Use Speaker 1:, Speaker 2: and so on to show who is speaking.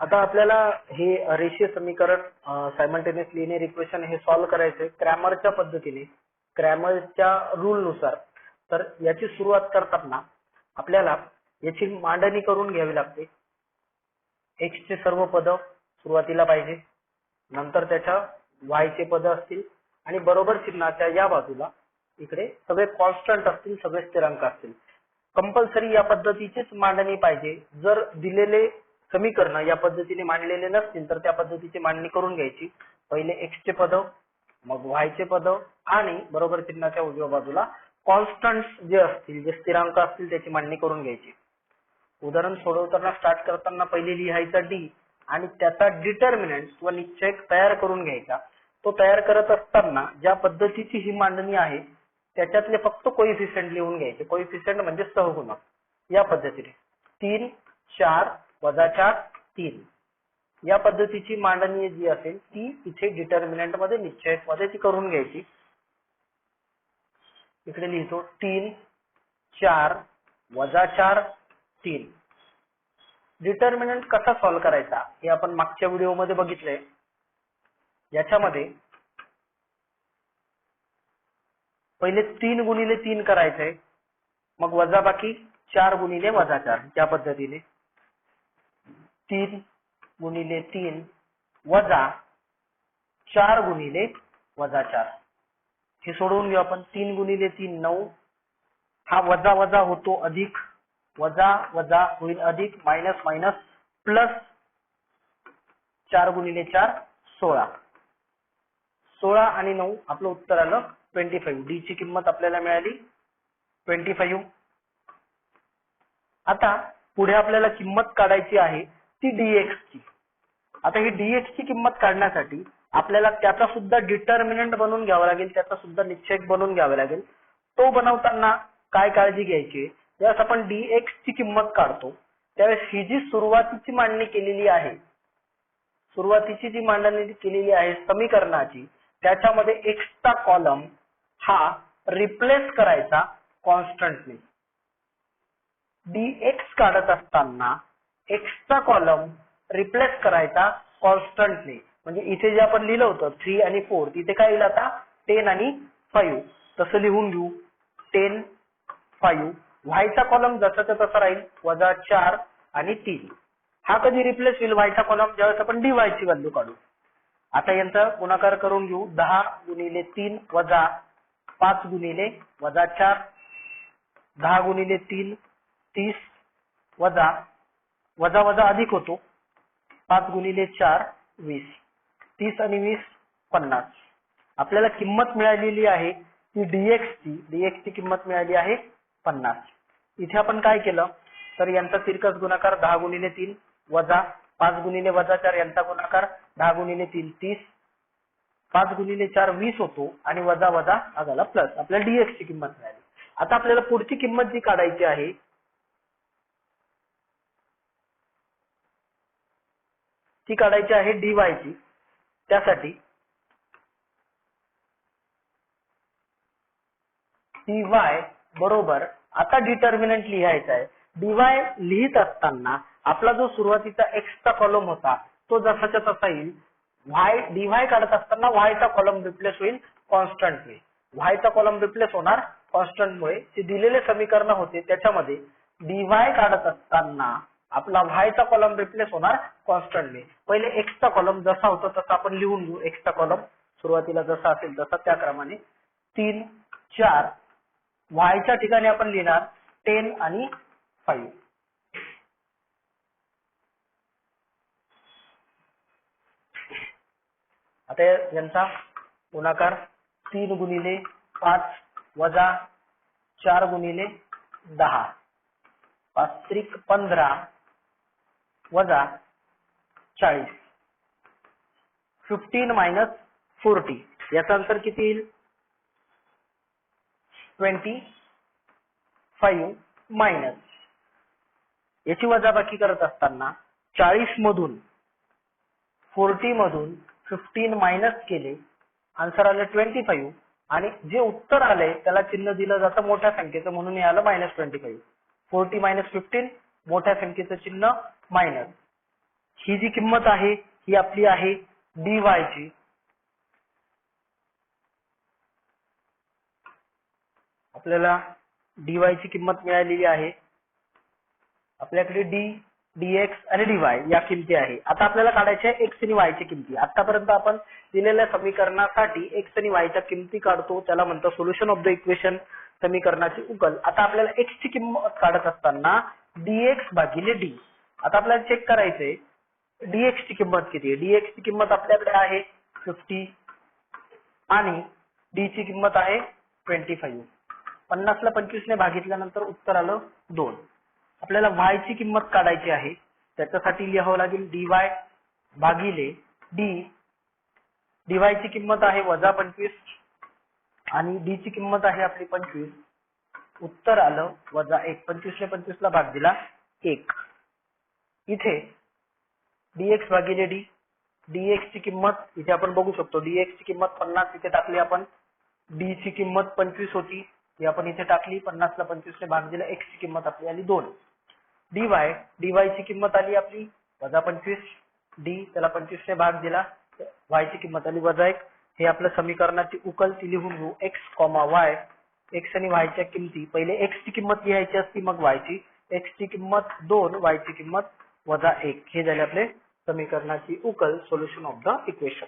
Speaker 1: आता आपल्याला हे रेषीय समीकरण सायमल्टेनियस लिनियर इक्वेशन हे सॉल्व्ह करायचे क्रॅमरच्या पद्धतीने क्रॅमरच्या रूल नुसार. तर याची सुरुवात करताना आपल्याला याची मांडणी करून घ्यावी लागते. एक्सचे चे सर्व पद सुरुवातीला पाहिजे नंतर त्याच्या वायचे पद असतील आणि बरोबर चिन्हाच्या या बाजूला इकडे सगळे कॉन्स्टंट असतील सगळे स्थिरांक असतील. कंपल्सरी या पद्धतीचीच मांडणी पाहिजे. जर दिलेले समीकरण या पद्धतीने मांडलेले नसतील तर त्या पद्धतीची मांडणी करून घ्यायची. पहिले एक्सचे पद मग व्हायचे पद आणि बरोबर चिन्हाच्या उजव्या बाजूला कॉन्स्टंट जे असतील जे स्थिरांक असतील त्याची मांडणी करून घ्यायची. उदाहरण सोडवताना स्टार्ट करताना पहिले लिहायचा डी आणि त्याचा डिटर्मिनंट व निश्चयक तयार करून घ्यायचा. तो तयार करत असताना ज्या पद्धतीची ही मांडणी आहे त्याच्यातले फक्त कोइफिशियंट लिहून घ्यायचे. कोइफिशियंट म्हणजे सहगुणक. या पद्धतीने. तीन चार वजा चार तीन. या पद्धतीची मांडणी जी असेल ती इथे डिटर्मिनंटमध्ये निश्चयकमध्ये ती करून घ्यायची. इकडे लिहितो तीन चार वजा चार तीन. डिटर्मिनंट कसा सॉल्व्ह करायचा हे आपण मागच्या व्हिडिओमध्ये बघितलंय याच्यामध्ये पहिले तीन गुणिले तीन करायचंय मग वजा बाकी चार गुणिले वजा चार त्या पद्धतीने. तीन गुणिले तीन वजा चार गुणिले वजा चार. हे सोडवून घेऊ आपण. तीन गुणिले तीन नऊ. हा वजा वजा होतो अधिक. वजा वजा होईल अधिक. मायनस मायनस प्लस चार गुणिले चार सोळा. सोळा आणि नऊ. आपलं उत्तर आलं ट्वेंटी फाईव्ह डी ची किंमत आपल्याला मिळाली ट्वेंटी फाईव्ह आता पुढे आपल्याला किंमत काढायची आहे. ती डीएक्स ची. आता ही डीएक्स ची किंमत काढण्यासाठी आपल्याला त्याचा सुद्धा डिटर्मिनंट बनवून घ्यावा लागेल त्याचा सुद्धा निश्चयक बनवून घ्यावा लागेल. तो बनवताना काय काळजी घ्यायची? ज्यावेळेस आपण डीएक्स ची किंमत काढतो त्यावेळेस ही जी सुरुवातीची मांडणी केलेली आहे सुरुवातीची जी मांडणी केलेली आहे समीकरणाची त्याच्यामध्ये एक्सचा कॉलम हा रिप्लेस करायचा कॉन्स्टंटने डीएक्स काढत असताना एक्सचा कॉलम रिप्लेस करायचा कॉन्स्टंटली म्हणजे इथे जे आपण लिहिलं होतं थ्री आणि फोर तिथे काय येईल आता? टेन आणि फाईव्ह तसं लिहून घेऊ. टेन फाईव्ह व्हायचा कॉलम जसाचा तसा राहील. वजा चार आणि तीन. हा कधी रिप्लेस होईल? व्हायचा कॉलम ज्यावेळेस आपण डी वायची व्हॅल्यू काढू. आता यांचा गुणाकार करून घेऊ. दहा गुणिले तीन वजा पाच गुणिले वजा चार. दहा गुणिले तीन तीस वजा वजा वजा अधिक होतो. पाच गुणिले चार वीस. तीस आणि वीस पन्नास. आपल्याला किंमत मिळालेली आहे ती डीएक्स ची. डीएक्स ची किंमत मिळाली आहे पन्नास. इथे आपण काय केलं? तर यांचा तिरकस गुणाकार दहा गुणिले तीन वजा पाच गुणिले वजा चार यांचा गुणाकार दहा गुणिले तीन तीस. पाच गुणिले चार वीस होतो आणि वजा वजा हा झाला प्लस आपल्याला डीएक्स ची किंमत मिळाली. आता आपल्याला पुढची किंमत जी काढायची आहे ती काढायची आहे डीवाय ची त्यासाठी डीवाय बरोबर आता डिटर्मिनंट लिहायचा आहे. डीवाय लिहित असताना आपला जो सुरुवातीचा एक्सचा कॉलम होता तो जसाच्या तसा येईल. वाय डीवाय काढत असताना वायचा कॉलम रिप्लेस होईल कॉन्स्टंटने वायचा कॉलम रिप्लेस होणार कॉन्स्टंटमुळे जे दिलेले समीकरण होते त्याच्यामध्ये डीवाय काढत असताना आपला व्हायचा कॉलम रिप्लेस होणार कॉन्स्टंटली पहिले एक्सचा कॉलम जसा होता तसा आपण लिहून घेऊ. एक्सचा कॉलम सुरुवातीला जसा असेल तसा त्या क्रमाने तीन चार व्हायच्या ठिकाणी आपण लिहिणार टेन आणि फाईव्ह आता यांचा गुणाकार तीन गुणिले पाच वजा चार गुणिले दहा. पाच त्रिक पंधरा वजा चाळीस. फिफ्टीन मायनस फोर्टी याचा अंतर किती येईल? ट्वेंटी फाईव्ह मायनस याची वजाबाकी करत असताना चाळीस मधून फोर्टी मधून फिफ्टीन मायनस केले. आन्सर आलं ट्वेंटी फाईव्ह आणि जे उत्तर आलंय त्याला चिन्ह दिलं जातं मोठ्या संख्येचं म्हणून हे आलं minus twenty five forty minus fifteen मोठ्या संख्येचं चिन्ह मायनस. ही जी किंमत आहे ही आपली आहे डीवाय ची. आपल्याला डीवाय ची किंमत मिळालेली आहे. आपल्याकडे डी डीएक्स आणि डीवाय या किमती आहे. आता आपल्याला काढायच्या एक्स आणि y किमती. आतापर्यंत आपण दिलेल्या समीकरणासाठी एक्स आणि वायच्या च्या किमती काढतो. त्याला म्हणतो सोल्युशन ऑफ द इक्वेशन समीकरणाची उकल. आता आपल्याला एक्सची ची किंमत काढत असताना डीएक्स भागिले डी आता आपल्याला चेक करायचंय. डीएक्सची ची किंमत किती आहे? डीएक्सची ची किंमत आपल्याकडे आहे 50 आणि डीची ची किंमत आहे ट्वेंटी फाईव्ह पन्नासला पंचवीसने भागितल्यानंतर उत्तर आलं दोन. आपल्याला वायची ची किंमत काढायची आहे. त्याच्यासाठी लिहावं लागेल डीवाय भागिले डी डीवायची ची किंमत आहे वजा पंचवीस आणि डी ची किंमत आहे आपली पंचवीस. उत्तर आलं वजा एक. पंचवीसने पंचवीसला भाग दिला एक. इथे dx भागिले d dx ची किंमत इथे आपण बघू शकतो dx ची किंमत पन्नास इथे टाकली आपण d ची किंमत पंचवीस होती ती आपण इथे टाकली पन्नासला पंचवीसने पंचवीस ने भाग दिला x ची किंमत आपली आली दोन. dy dy ची किंमत आली आपली वजा पंचवीस डी त्याला पंचवीस ने भाग दिला y ची किंमत आली वजा एक. हे आपलं समीकरणाची उकल ती लिहून घेऊ एक्स कॉमा वाय एक्स आणि वायच्या किमती. पहिले एक्स ची किंमत लिहायची असती मग वायची ची. ची किंमत दोन वायची ची किंमत वजा एक. हे झाले आपले समीकरणाची उकल सोल्युशन ऑफ द इक्वेशन